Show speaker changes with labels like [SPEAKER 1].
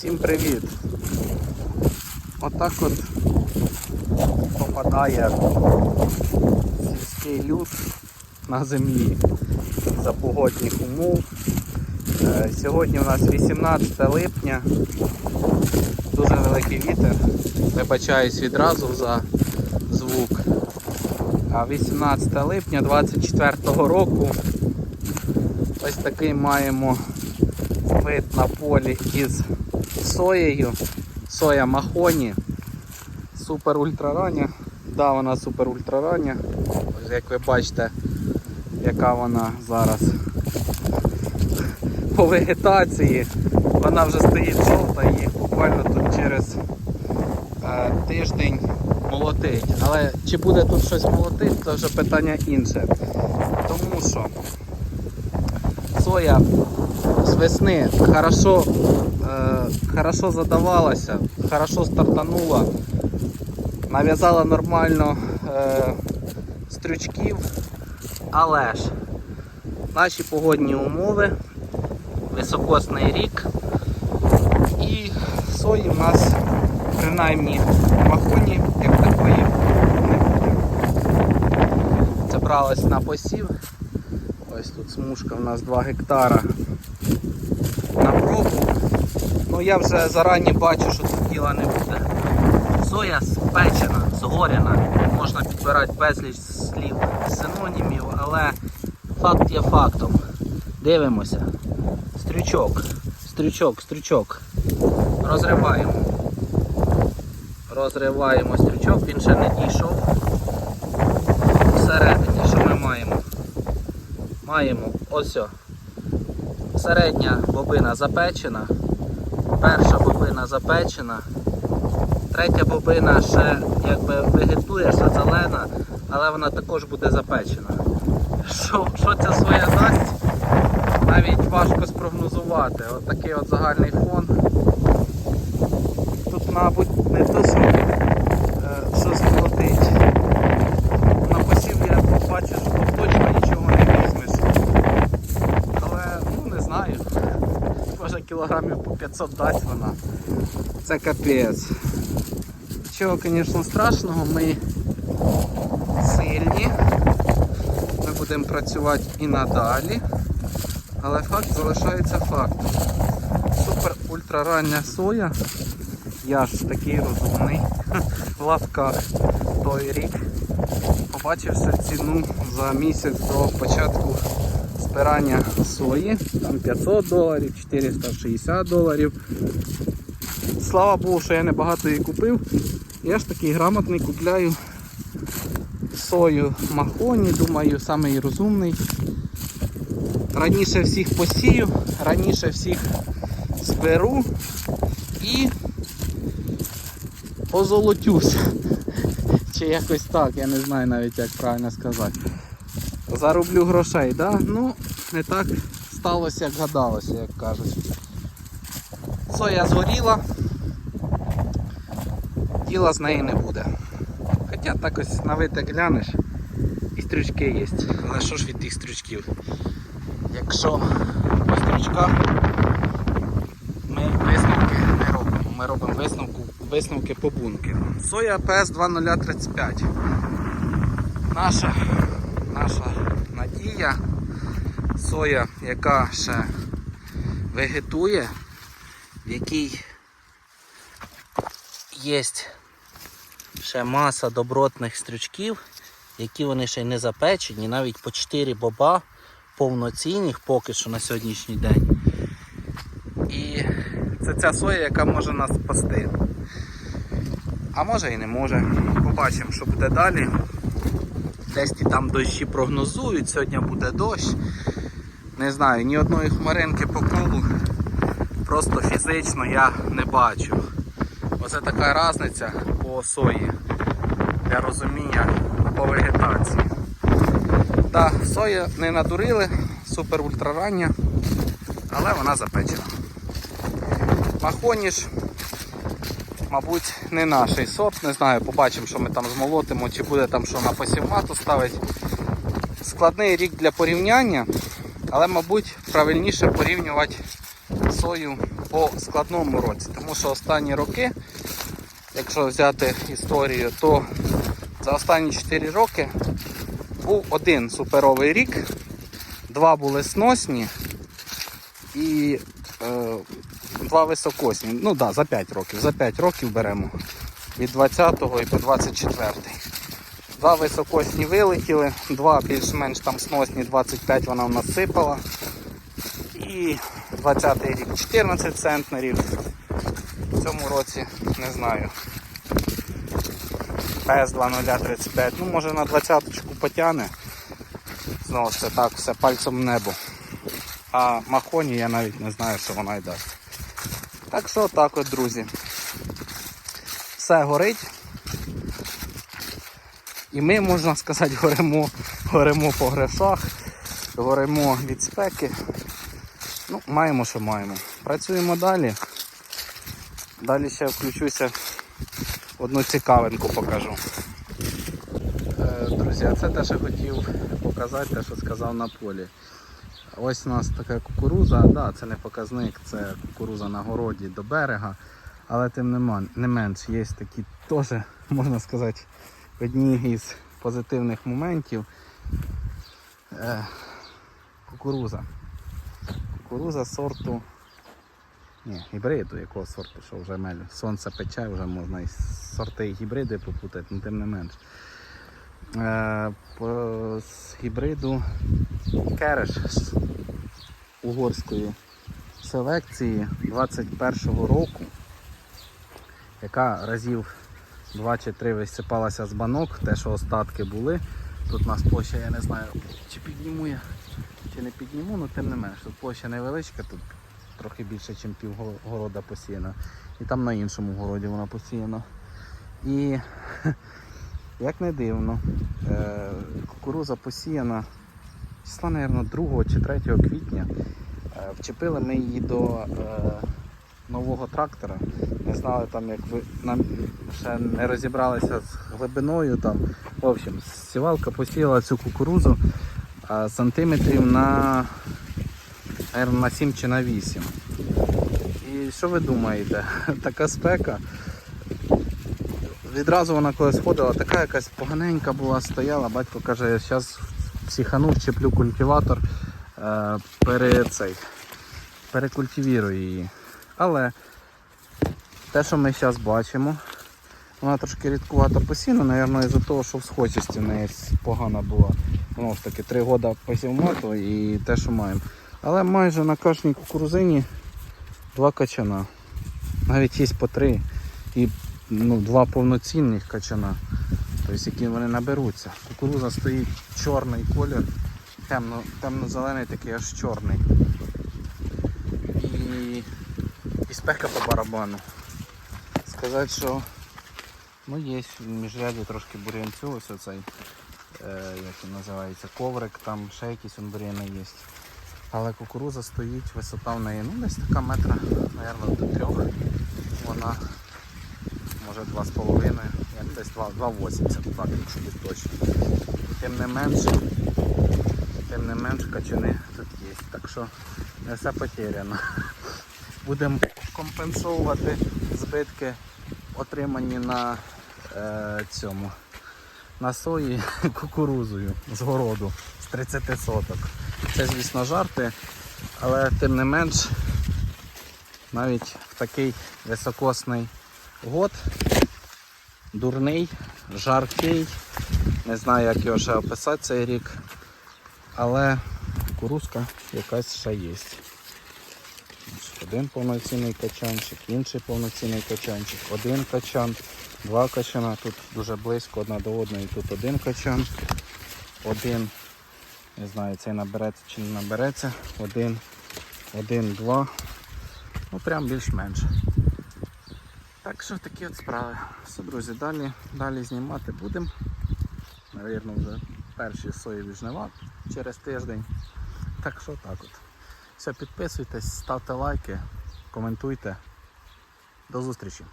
[SPEAKER 1] Всім привіт! Отак от попадає сільський люд на землі за погодних умов. Е, Сьогодні у нас 18 липня, дуже великий вітер. Вибачаюсь відразу за звук. А 18 липня 24 року ось такий маємо вид на полі із соєю. Соя махоні. Супер ультрарання. Да, вона супер ультрарання. Як ви бачите, яка вона зараз по вегетації. Вона вже стоїть жовта і буквально тут через е, тиждень молотить. Але чи буде тут щось молотить, це вже питання інше. Тому що соя з весни хорошо, е, хорошо задавалася, хорошо стартанула, нав'язала нормально е, стрючків, але ж наші погодні умови, високосний рік і сої в нас принаймні в махоні як такої не буде. Це на посів. Ось тут смужка у нас 2 гектара. Ну я вже зарані бачу, що тут діла не буде. Соя спечена, згоряна. Можна підбирати безліч слів синонімів, але факт є фактом. Дивимося. Стрючок, стрючок, стрючок. Розриваємо. Розриваємо стрючок, він ще не дійшов. Всередині, що ми маємо? Маємо ось. Середня бобина запечена, перша бобина запечена, третя бобина ще якби вегетує, ще зелена, але вона також буде запечена. Що, що ця соя дасть, навіть важко спрогнозувати. От такий от загальний фон. Тут, мабуть, не то, що е, щось. На посів я бачу, що тут точно нічого не візьмеш. Але ну не знаю. Кілограмів по 500 дасть вона. Це капець. Чого, звісно, страшного, ми сильні. Ми будемо працювати і надалі. Але факт залишається фактом. Супер ультрарання соя. Я ж такий розумний в лапках той рік. Побачився ціну за місяць до початку збирання сої. Там 500 доларів, 460 доларів. Слава Богу, що я небагато її купив. Я ж такий грамотний купляю сою махоні, думаю, самий розумний. Раніше всіх посію, раніше всіх зберу і озолотюся. Чи якось так, я не знаю навіть як правильно сказати. Зароблю грошей, да? Ну, не так сталося, як гадалося, як кажуть. Соя згоріла, діла з неї не буде. Хоча так ось на витик глянеш і стрючки є. Але що ж від тих стрючків? Якщо по стрючках ми висновки не робимо. Ми робимо висновку, висновки по бункеру. Соя ps 2035. Наша, наша надія. Соя, яка ще вегетує, в якій є ще маса добротних стрючків, які вони ще й не запечені, навіть по 4 боба повноцінних поки що на сьогоднішній день. І це ця соя, яка може нас спасти. А може і не може. Побачимо, що буде далі. Десь там дощі прогнозують, сьогодні буде дощ. Не знаю, ні одної хмаринки по колу просто фізично я не бачу. Оце така різниця по сої для розуміння по вегетації. Так, сою не надурили, супер ультрарання, але вона запечена. Махоніж, мабуть, не наш сорт, не знаю, побачимо, що ми там змолотимо, чи буде там що на посівмату ставити. Складний рік для порівняння, але, мабуть, правильніше порівнювати сою по складному році, тому що останні роки, якщо взяти історію, то за останні 4 роки був один суперовий рік, два були сносні і е, два високосні. Ну так, да, за 5 років. За 5 років беремо від 20-го і по 24-й. Два високосні вилетіли, два більш-менш там сносні, 25 вона в нас сипала. І 20-й рік 14 центнерів. В цьому році не знаю. Пезла 0,35. Ну може на 20-ку потягне. Знову ж це так, все пальцем в небо. А махоні я навіть не знаю, що вона й дасть. Так що так от, друзі. Все горить. І ми, можна сказати, горемо, горемо по грошах, горемо від спеки. Ну, маємо, що маємо. Працюємо далі. Далі ще включуся, одну цікавинку покажу. Е, Друзі, а це те, що хотів показати, те, що сказав на полі. Ось у нас така кукуруза, да, це не показник, це кукуруза на городі до берега, але тим не, менш є такі теж, можна сказати, одні із позитивних моментів. Е, кукуруза. Кукуруза сорту. Ні, гібриду якого сорту, що вже мелю. Сонце пече, вже можна і сорти гібриди попутати, але тим не менш. Е, з гібриду кереш з угорської селекції 21-го року, яка разів 2 чи 3 висипалася з банок, те, що остатки були. Тут у нас площа, я не знаю, чи підніму я, чи не підніму, але тим не менш. Тут площа невеличка, тут трохи більше, ніж пів города посіяна. І там на іншому городі вона посіяна. І як не дивно, е, кукуруза посіяна числа, мабуть, 2 чи 3 квітня. Е, Вчепили ми її до е, нового трактора. Не знали там, як ви нам ще не розібралися з глибиною. Там. В общем, сівалка посіяла цю кукурузу сантиметрів на, наверно, на 7 чи на 8. І що ви думаєте? Така спека. Відразу вона коли сходила, така якась поганенька була, стояла. Батько каже, зараз психану, вчеплю культиватор, е, пере, цей, перекультивірую її. Але те, що ми зараз бачимо, вона трошки рідкувато посіяна, мабуть, із-за того, що в схожості в неї погана була. Знову ж таки, 3 роки посівмату і те, що маємо. Але майже на кожній кукурузині два качана. Навіть є по три. І ну, два повноцінних качана. Тобто, які вони наберуться. Кукуруза стоїть чорний колір, темно, темно-зелений такий аж чорний. І, і спека по барабану. Сказати, що ну, є в міжряді трошки бур'янцю, ось оцей, е, як він називається, коврик, там ще якісь бур'яни є. Але кукуруза стоїть, висота в неї, ну десь така метра, мабуть, до трьох. Вона може 2,5, я десь 2,80, так, якщо бути точно. Тим не менш, тим не менш качани тут є. Так що не все потеряно. Будемо компенсовувати збитки, отримані на е, цьому на сої кукурузою з городу з 30 соток. Це, звісно, жарти, але тим не менш, навіть в такий високосний год, дурний, жаркий, не знаю, як його ще описати цей рік, але кукурузка якась ще є. Один повноцінний качанчик, інший повноцінний качанчик, один качан, два качана, тут дуже близько одна до одної, тут один качан, один, не знаю, цей набереться чи не набереться, один, один, два, ну прям більш-менш. Так що такі от справи. Все, друзі, далі, далі знімати будемо. Навірно, вже перші соєві жнива через тиждень. Так що так от. Все, підписуйтесь, ставте лайки, коментуйте. До зустрічі!